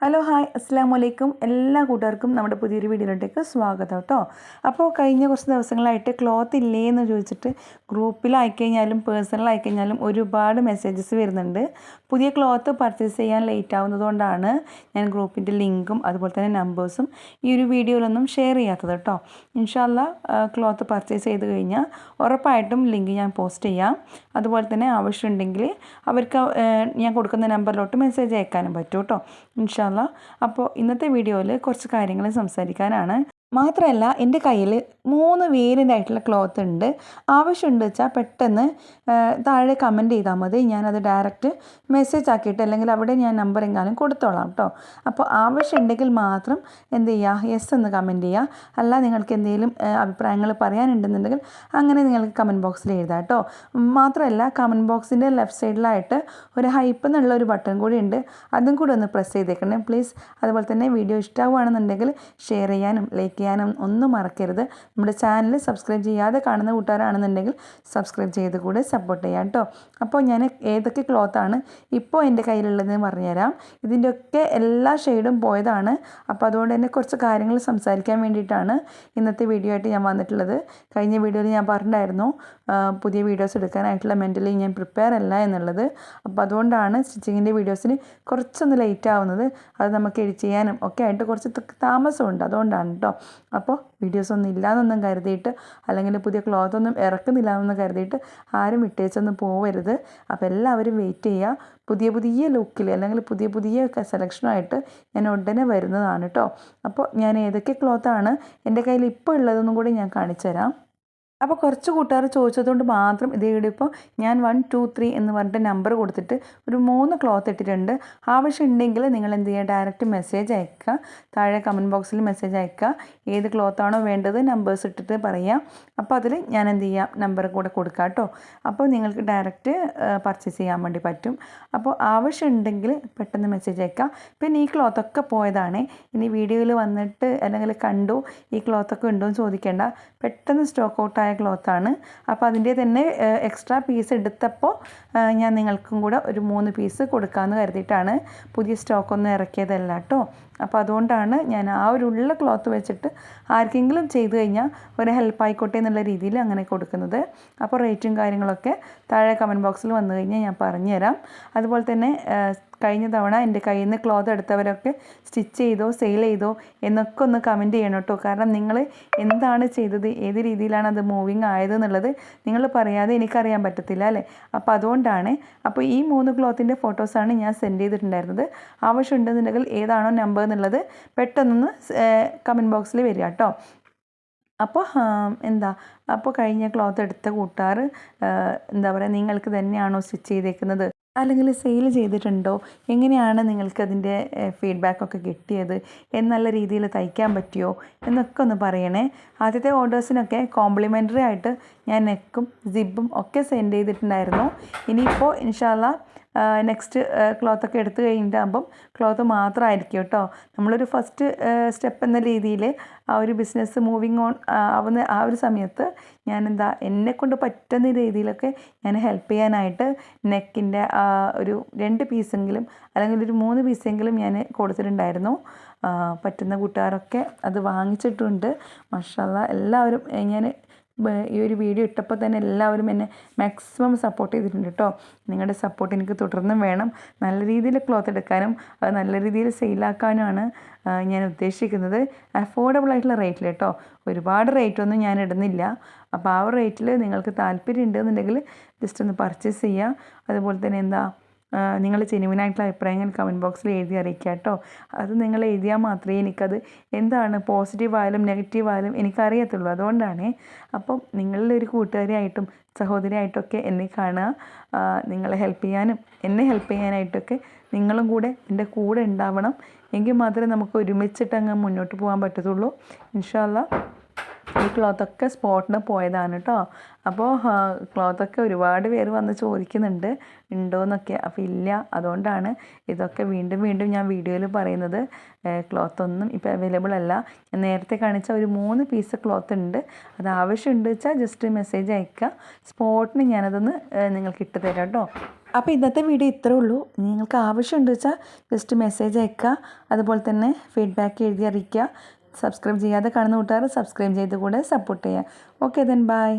Hello hi അസ്സാം വലൈക്കും എല്ലാ കൂട്ടുകാർക്കും നമ്മുടെ പുതിയൊരു വീഡിയോയിലോട്ടേക്ക് സ്വാഗതം കേട്ടോ അപ്പോൾ കഴിഞ്ഞ കുറച്ച് ദിവസങ്ങളായിട്ട് ക്ലോത്ത് ഇല്ലേ എന്ന് ചോദിച്ചിട്ട് ഗ്രൂപ്പിൽ പേഴ്സണലായിക്കഴിഞ്ഞാലും ഒരുപാട് മെസ്സേജസ് വരുന്നുണ്ട്. പുതിയ ക്ലോത്ത് പർച്ചേസ് ചെയ്യാൻ ലേറ്റ് ആവുന്നതുകൊണ്ടാണ് ഞാൻ ഗ്രൂപ്പിന്റെ ലിങ്കും അതുപോലെ തന്നെ നമ്പേഴ്സും ഈ ഒരു വീഡിയോയിലൊന്നും ഷെയർ ചെയ്യാത്തത് കേട്ടോ ഇൻഷാല്ല ക്ലോത്ത് പർച്ചേസ് ചെയ്ത് കഴിഞ്ഞാൽ ഉറപ്പായിട്ടും ലിങ്ക് ഞാൻ പോസ്റ്റ് ചെയ്യാം. അതുപോലെ തന്നെ ആവശ്യമുണ്ടെങ്കിൽ അവർക്ക് ഞാൻ കൊടുക്കുന്ന നമ്പറിലോട്ട് മെസ്സേജ് അയക്കാനും പറ്റും കേട്ടോ ഇൻഷാല്ല അപ്പോൾ ഇന്നത്തെ വീഡിയോയിൽ കുറച്ച് കാര്യങ്ങൾ സംസാരിക്കാനാണ്. മാത്രമല്ല എന്റെ കയ്യിൽ മൂന്ന് വേരിയന്റ് ആയിട്ടുള്ള ക്ലോത്ത് ഉണ്ട്. ആവശ്യമുണ്ട് വെച്ചാൽ പെട്ടെന്ന് താഴെ കമന്റ് ചെയ്താൽ മതി. ഞാനത് ഡയറക്റ്റ് മെസ്സേജ് ആക്കിയിട്ട് അല്ലെങ്കിൽ അവിടെ ഞാൻ നമ്പർ എങ്ങാനും കൊടുത്തോളാം കേട്ടോ അപ്പോൾ ആവശ്യമുണ്ടെങ്കിൽ മാത്രം എന്ത് ചെയ്യുക? യെസ് എന്ന് കമന്റ് ചെയ്യുക. അല്ല നിങ്ങൾക്ക് എന്തെങ്കിലും അഭിപ്രായങ്ങൾ പറയാനുണ്ടെന്നുണ്ടെങ്കിൽ അങ്ങനെ നിങ്ങൾക്ക് കമന്റ് ബോക്സിൽ എഴുതാം കേട്ടോ മാത്രമല്ല കമന്റ് ബോക്സിന്റെ ലെഫ്റ്റ് സൈഡിലായിട്ട് ഒരു ഹൈപ്പ് എന്നുള്ള ഒരു ബട്ടൺ കൂടി ഉണ്ട്. അതും കൂടി ഒന്ന് പ്രസ് ചെയ്തേക്കണേ. പ്ലീസ് അതുപോലെ തന്നെ വീഡിയോ ഇഷ്ടമാവുകയാണെന്നുണ്ടെങ്കിൽ ഷെയർ ചെയ്യാനും ലൈക്ക് ചെയ്യാനും ഒന്നും മറക്കരുത്. നമ്മുടെ ചാനൽ സബ്സ്ക്രൈബ് ചെയ്യാതെ കാണുന്ന കൂട്ടുകാരാണെന്നുണ്ടെങ്കിൽ സബ്സ്ക്രൈബ് ചെയ്ത് കൂടെ സപ്പോർട്ട് ചെയ്യാം കേട്ടോ അപ്പോൾ ഞാൻ ഏതൊക്കെ ക്ലോത്താണ് ഇപ്പോൾ എന്റെ കയ്യിലുള്ളതെന്ന് പറഞ്ഞുതരാം. ഇതിന്റെയൊക്കെ എല്ലാ ഷെയ്ഡും പോയതാണ്. അപ്പോൾ അതുകൊണ്ട് തന്നെ കുറച്ച് കാര്യങ്ങൾ സംസാരിക്കാൻ വേണ്ടിയിട്ടാണ് ഇന്നത്തെ വീഡിയോ ആയിട്ട് ഞാൻ വന്നിട്ടുള്ളത്. കഴിഞ്ഞ വീഡിയോയിൽ ഞാൻ പറഞ്ഞിട്ടുണ്ടായിരുന്നു പുതിയ വീഡിയോസ് എടുക്കാനായിട്ടുള്ള മെന്റലി ഞാൻ പ്രിപ്പയർ അല്ല എന്നുള്ളത്. അപ്പോൾ അതുകൊണ്ടാണ് സ്റ്റിച്ചിങ്ങിന്റെ വീഡിയോസിന് കുറച്ചൊന്ന് ലേറ്റ് ആവുന്നത്. അത് നമുക്ക് എഡിറ്റ് ചെയ്യാനും ഒക്കെ ആയിട്ട് കുറച്ച് താമസമുണ്ട്. അതുകൊണ്ടാണ് കേട്ടോ അപ്പോൾ വീഡിയോസ് ഒന്നും ഇല്ലാന്നൊന്നും കരുതിയിട്ട് അല്ലെങ്കിൽ പുതിയ ക്ലോത്ത് ഒന്നും ഇറക്കുന്നില്ല എന്നൊന്നും കരുതിയിട്ട് ആരും വിട്ടേച്ചൊന്നും പോവരുത്. അപ്പോൾ എല്ലാവരും വെയിറ്റ് ചെയ്യുക. പുതിയ പുതിയ ലുക്കിൽ അല്ലെങ്കിൽ പുതിയ പുതിയ സെലക്ഷനായിട്ട് ഞാൻ ഉടനെ വരുന്നതാണ് കേട്ടോ അപ്പോൾ ഞാൻ ഏതൊക്കെ ക്ലോത്താണ് എന്റെ കയ്യിൽ ഇപ്പോൾ ഉള്ളതെന്നും കൂടി ഞാൻ കാണിച്ചു തരാം അപ്പോൾ കുറച്ച് കൂട്ടുകാർ ചോദിച്ചതുകൊണ്ട് മാത്രം ഇതേ ഇവിടെ ഇപ്പോൾ ഞാൻ വൺ ടു ത്രീ എന്ന് പറഞ്ഞിട്ട് നമ്പർ കൊടുത്തിട്ട് ഒരു മൂന്ന് ക്ലോത്ത് ഇട്ടിട്ടുണ്ട്. ആവശ്യമുണ്ടെങ്കിൽ നിങ്ങൾ എന്ത് ചെയ്യുക? ഡയറക്റ്റ് മെസ്സേജ് അയക്കുക. താഴെ കമന്റ് ബോക്സിൽ മെസ്സേജ് അയക്കുക. ഏത് ക്ലോത്താണോ വേണ്ടത് നമ്പേഴ്സ് ഇട്ടിട്ട് പറയാം. അപ്പോൾ അതിൽ ഞാൻ എന്ത് ചെയ്യാം? നമ്പർ കൂടെ കൊടുക്കാം കേട്ടോ. അപ്പോൾ നിങ്ങൾക്ക് ഡയറക്റ്റ് പർച്ചേസ് ചെയ്യാൻ വേണ്ടി പറ്റും. അപ്പോൾ ആവശ്യം ഉണ്ടെങ്കിൽ പെട്ടെന്ന് മെസ്സേജ് അയക്കുക. പിന്നെ ഈ ക്ലോത്തൊക്കെ പോയതാണ്. ഇനി വീഡിയോയിൽ വന്നിട്ട് അല്ലെങ്കിൽ കണ്ടു? ഈ ക്ലോത്തൊക്കെ ഉണ്ടോ എന്ന് ചോദിക്കേണ്ട. പെട്ടെന്ന് സ്റ്റോക്ക് ഔട്ടായ ക്ലോത്താണ് അപ്പോൾ അതിന്റെ തന്നെ എക്സ്ട്രാ പീസ് എടുത്തപ്പോൾ ഞാൻ നിങ്ങൾക്കും കൂടെ ഒരു മൂന്ന് പീസ് കൊടുക്കാമെന്ന് കരുതിയിട്ടാണ് പുതിയ സ്റ്റോക്കൊന്നും ഇറക്കിയതല്ല കേട്ടോ അപ്പോൾ അതുകൊണ്ടാണ് ഞാൻ ആ ഒരു ഉള്ള ക്ലോത്ത് വെച്ചിട്ട് ആർക്കെങ്കിലും ചെയ്തു കഴിഞ്ഞാൽ ഒരു ഹെൽപ്പ് ആയിക്കോട്ടെ എന്നുള്ള രീതിയിൽ അങ്ങനെ കൊടുക്കുന്നത്. അപ്പോൾ റേറ്റും കാര്യങ്ങളൊക്കെ താഴെ കമന്റ് ബോക്സിൽ വന്നു കഴിഞ്ഞാൽ ഞാൻ പറഞ്ഞുതരാം. അതുപോലെ തന്നെ കഴിഞ്ഞ തവണ എന്റെ കയ്യിൽ നിന്ന് ക്ലോത്ത് എടുത്തവരൊക്കെ സ്റ്റിച്ച് ചെയ്തോ സെയിൽ ചെയ്തോ എന്നൊക്കെ ഒന്ന് കമന്റ് ചെയ്യണം കേട്ടോ. കാരണം നിങ്ങൾ എന്താണ് ചെയ്തത് ഏത് രീതിയിലാണ് അത് മൂവിങ് ആയത് എന്നുള്ളത് നിങ്ങൾ പറയാതെ എനിക്കറിയാൻ പറ്റത്തില്ല അല്ലേ? അപ്പോൾ അതുകൊണ്ടാണ് അപ്പോൾ ഈ മൂന്ന് ക്ലോത്തിന്റെ ഫോട്ടോസാണ് ഞാൻ സെൻഡ് ചെയ്തിട്ടുണ്ടായിരുന്നത്. ആവശ്യമുണ്ടെന്നുണ്ടെങ്കിൽ ഏതാണോ നമ്പർ എന്നുള്ളത് പെട്ടെന്നൊന്ന് കമന്റ് ബോക്സിൽ വരിക കേട്ടോ. അപ്പോൾ എന്താ അപ്പോൾ കഴിഞ്ഞ ക്ലോത്ത് എടുത്ത കൂട്ടാറ് എന്താ പറയുക നിങ്ങൾക്ക് തന്നെയാണോ സ്റ്റിച്ച് ചെയ്തേക്കുന്നത്? അല്ലെങ്കിൽ സെയിൽ ചെയ്തിട്ടുണ്ടോ? എങ്ങനെയാണ് നിങ്ങൾക്ക് അതിന്റെ ഫീഡ്ബാക്കൊക്കെ കിട്ടിയത്? എന്നുള്ള രീതിയിൽ തയ്ക്കാൻ പറ്റിയോ? എന്നൊക്കെ ഒന്ന് പറയണേ. ആദ്യത്തെ ഓർഡേഴ്സിനൊക്കെ കോംപ്ലിമെന്ററി ആയിട്ട് ഞാൻ നെക്കും സിബും ഒക്കെ സെൻഡ് ചെയ്തിട്ടുണ്ടായിരുന്നു. ഇനിയിപ്പോൾ ഇൻഷാല്ല നെക്സ്റ്റ് ക്ലോത്തൊക്കെ എടുത്തു കഴിഞ്ഞിട്ടാകുമ്പം ക്ലോത്ത് മാത്രമായിരിക്കും കേട്ടോ. നമ്മളൊരു ഫസ്റ്റ് സ്റ്റെപ്പ് എന്ന രീതിയിൽ ആ ഒരു ബിസിനസ് മൂവിങ് ഓൺ ആവുന്ന ആ ഒരു സമയത്ത് ഞാൻ എന്താ എന്നെ കൊണ്ട് പറ്റുന്ന രീതിയിലൊക്കെ ഞാൻ ഹെൽപ്പ് ചെയ്യാനായിട്ട് നെക്കിന്റെ ഒരു രണ്ട് പീസെങ്കിലും അല്ലെങ്കിൽ ഒരു മൂന്ന് പീസെങ്കിലും ഞാൻ കൊടുത്തിട്ടുണ്ടായിരുന്നു. പറ്റുന്ന കൂട്ടുകാരൊക്കെ അത് വാങ്ങിച്ചിട്ടുണ്ട്. മഷാല്ല എല്ലാവരും ഞാൻ ഈ ഒരു വീഡിയോ ഇട്ടപ്പോൾ തന്നെ എല്ലാവരും എന്നെ മാക്സിമം സപ്പോർട്ട് ചെയ്തിട്ടുണ്ട് കേട്ടോ നിങ്ങളുടെ സപ്പോർട്ട് എനിക്ക് തുടർന്നും വേണം. നല്ല രീതിയിൽ ക്ലോത്ത് എടുക്കാനും അത് നല്ല രീതിയിൽ സെയിലാക്കാനുമാണ് ഞാൻ ഉദ്ദേശിക്കുന്നത്. അഫോർഡബിൾ ആയിട്ടുള്ള റേറ്റിൽ കേട്ടോ ഒരുപാട് റേറ്റ് ഒന്നും ഞാൻ ഇടുന്നില്ല. അപ്പോൾ ആ റേറ്റിൽ നിങ്ങൾക്ക് താല്പര്യം ഉണ്ടെന്നുണ്ടെങ്കിൽ ജസ്റ്റ് ഒന്ന് പർച്ചേസ് ചെയ്യുക അതുപോലെ തന്നെ എന്താ നിങ്ങൾ ജെനുവിനായിട്ടുള്ള അഭിപ്രായങ്ങൾ കമന്റ് ബോക്സിൽ എഴുതി അറിയിക്കുക കേട്ടോ. അത് നിങ്ങൾ എഴുതിയാൽ മാത്രമേ എനിക്കത് എന്താണ് പോസിറ്റീവ് ആയാലും നെഗറ്റീവ് ആയാലും എനിക്കറിയത്തുള്ളൂ. അതുകൊണ്ടാണ് അപ്പം നിങ്ങളുടെ ഒരു കൂട്ടുകാരിയായിട്ടും സഹോദരിയായിട്ടൊക്കെ എന്നെ കാണുക. നിങ്ങളെ ഹെൽപ്പ് ചെയ്യാനും എന്നെ ഹെൽപ്പ് ചെയ്യാനായിട്ടൊക്കെ നിങ്ങളും കൂടെ എന്റെ കൂടെ ഉണ്ടാവണം. എങ്കിൽ മാത്രമേ നമുക്ക് ഒരുമിച്ചിട്ട് അങ്ങ് മുന്നോട്ട് പോകാൻ പറ്റത്തുള്ളൂ. ഇൻഷാല്ല ഈ ക്ലോത്തൊക്കെ സ്പോട്ടിന് പോയതാണ് കേട്ടോ അപ്പോൾ ക്ലോത്തൊക്കെ ഒരുപാട് പേര് വന്ന് ചോദിക്കുന്നുണ്ട് ഉണ്ടോയെന്നൊക്കെ അപ്പോൾ ഇല്ല അതുകൊണ്ടാണ് ഇതൊക്കെ വീണ്ടും വീണ്ടും ഞാൻ വീഡിയോയിൽ പറയുന്നത്. ക്ലോത്ത് ഒന്നും ഇപ്പോൾ അവൈലബിൾ അല്ല. ഞാൻ നേരത്തെ കാണിച്ച ഒരു മൂന്ന് പീസ് ക്ലോത്ത് ഉണ്ട്. അത് ആവശ്യമുണ്ട് വെച്ചാൽ ജസ്റ്റ് മെസ്സേജ് അയക്കുക സ്പോട്ടിന് ഞാനതൊന്ന് നിങ്ങൾക്ക് ഇട്ട് തരാം കേട്ടോ അപ്പോൾ ഇന്നത്തെ വീഡിയോ ഇത്രേ ഉള്ളൂ. നിങ്ങൾക്ക് ആവശ്യമുണ്ട് വെച്ചാൽ ജസ്റ്റ് മെസ്സേജ് അയക്കുക അതുപോലെ തന്നെ ഫീഡ്ബാക്ക് എഴുതി അറിയിക്കുക സബ്സ്ക്രൈബ് ചെയ്യാതെ കാണുന്ന കൂട്ടുകാർ സബ്സ്ക്രൈബ് ചെയ്ത് കൂടെ സപ്പോർട്ട് ചെയ്യുക ഓക്കെ ദെൻ ബൈ